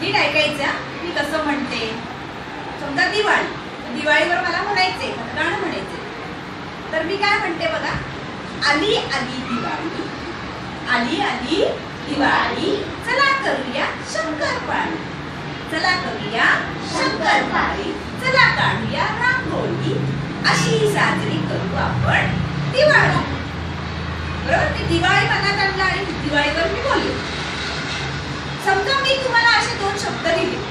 नीट ऐकायचं मी कसं म्हणते. समजा दिवाळी. दिवाळीवर मला म्हणायचे गाणं म्हणायचे तर मी काय म्हणते बघा आली आली दिवाळी. आली आली दिवाळी. चला करूया शंकरपाळी. चला करूया शंकरपाळी. चला काढूया रांगोळी. अशी साजरी करू आपण दिवाळी. बरोबर? ती दिवाळी मनात आणलं आणि दिवाळीवर मी बोलले समजा मी तुम्हाला असे दोन शब्द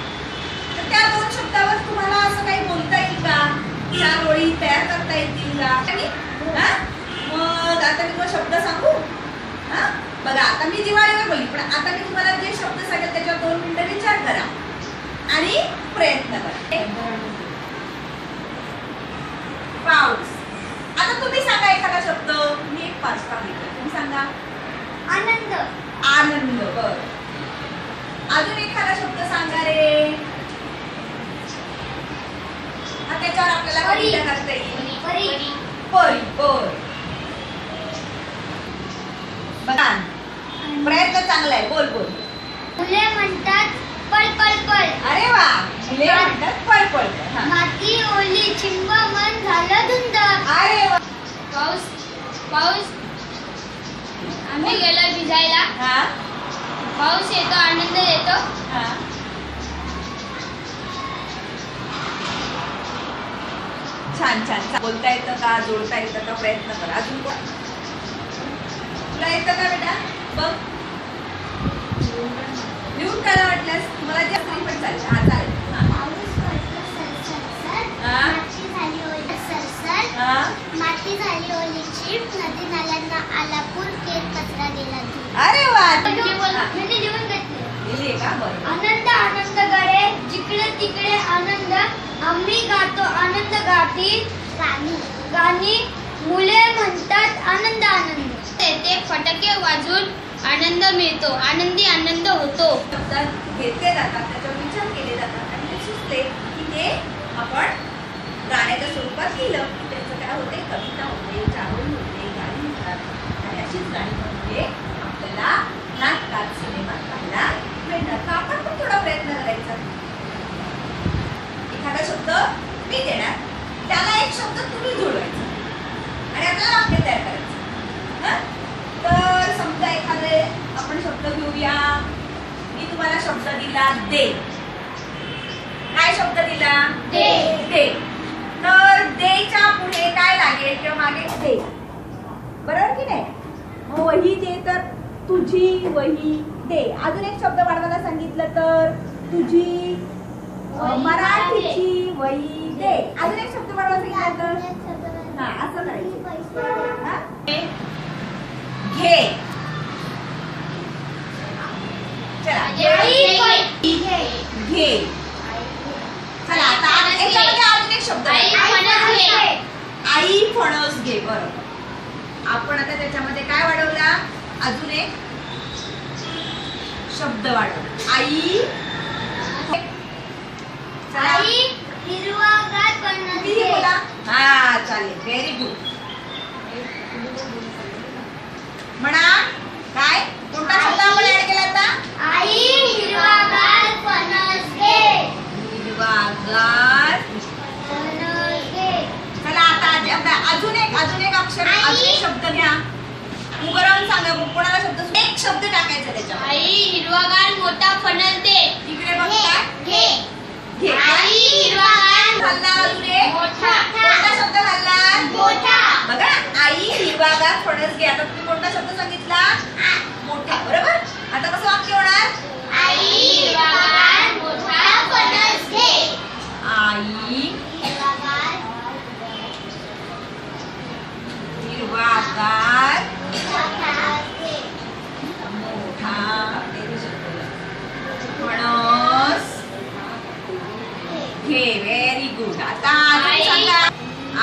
तर त्या दोन शब्दावर तुम्हाला असं काही बोलता येईल का? चार ओळी तयार करता येतील का? आणि, हा? मग आता मी शब्द सांगू? हा? बघा आता मी दिवाळीवर बोलली पण आता मी तुम्हाला जे शब्द सांगेल त्याच्यावर दोन मिनिटं विचार करा. आणि प्रयत्न करा. पाऊस. आता तुम्ही सांगा एखादा शब्द. मी एक पाच सांगितलं तुम्ही सांगा. आनंद. आनंद बर अजून एखादा शब्द सांगा रे हा त्याच्यावर आपल्याला परी. कविता करता येईल परी परी बर बघा प्रयत्न चांगला आहे बोल बोल मुले म्हणतात पळ पळ पळ अरे वा मुले म्हणतात पळ पळ पळ. हा. माती ओली चिंब मन झालं धुंद अरे वा पाऊस पाऊस आम्ही गेलो भिजायला हा पाऊस येतो आनंद येतो हा छान छान. बोलता येतं का जोडता येतं का प्रयत्न करा. अजून कोण? तुला येतं का बेटा? बघ. लिहून काढा वाटल्यास. तुम्हाला जे असतील पण चालेल. हा चालेल. माती झाली नदी नाल्यांना आला पूर केर कचरा अरे वा म्हणजे लिहून घेतले लिहिली का बरं आनंद आनंद गडे जिकडे तिकडे आनंद आम्ही गातो आनंद गाती गाणी गाणी मुले म्हणतात आनंद आनंद तेथे फटाके वाजून आनंद मिळतो. आनंदी आनंद होतो. शब्दात घेतले जातात त्याच्यावर विचार केले जातात आणि ते सुचले की ते आपण गाण्याच्या स्वरूपात लिहिलं की त्याचं काय होते कविता होते चारोळी होते गाणी होतात आणि अशीच गाणी म्हणजे आपल्याला नाटकात सिनेमात पाहायला मिळतात तर आपण पण थोडा प्रयत्न करायचा एखादा शब्द मी देणार त्याला एक शब्द तुम्ही जोडवायचा आणि आपल्याला वाक्य तयार करायचं हं? तर समजा एखादे आपण शब्द घेऊया मी तुम्हाला शब्द दिला दे. काय शब्द दिला? दे. दे. तर देच्या पुढे काय लागेल किंवा मागे दे. बरोबर की नाही? वही दे तर तुझी वही दे. अजून एक शब्द वाढवायला सांगितलं तर तुझी मराठीची वही दे. अजून एक शब्द वाढवायला सांगितलं तर? हा असं करायचं हा? घे चला घे चला आता आ- याच्यामध्ये अजून एक शब्द आई फणस घे. आई फणस घे बरोबर. आपण आता त्याच्यामध्ये काय वाढवला? अजून एक शब्द वाढवला. आई चला. आई हिरवागार किती. बोला? हा चालेल. व्हेरी गुड म्हणा काय कोणता शब्द आपण ऍड केला आता आई हिरवागार फणस घे हिरवागार फणस घे चला आता आज- आता अजून एक अजून एक अक्षर आई. अजून एक शब्द घ्या उभं राहून सांगा कोणाला शब्द एक शब्द टाकायचा त्याच्यावर. आई हिरवागार मोठा फणस दे. इकडे बघ. घे घे. आई हिरवागार एक? मोठा.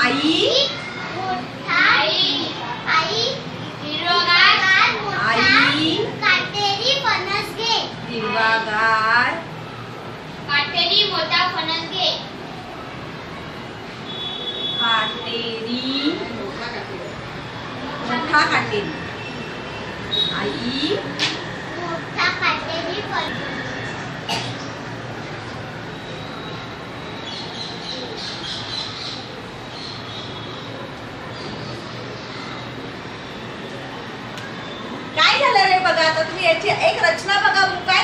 आई? आई। आई। हिरवागार आई. काटेरी फणस घे। हिरवागार। काटेरी मोठा फणस घे। काटेरी। मोठा काटेरी। आई। मोठा काटेरी फणस आता तुम्ही याची एक रचना बघा बुक आहे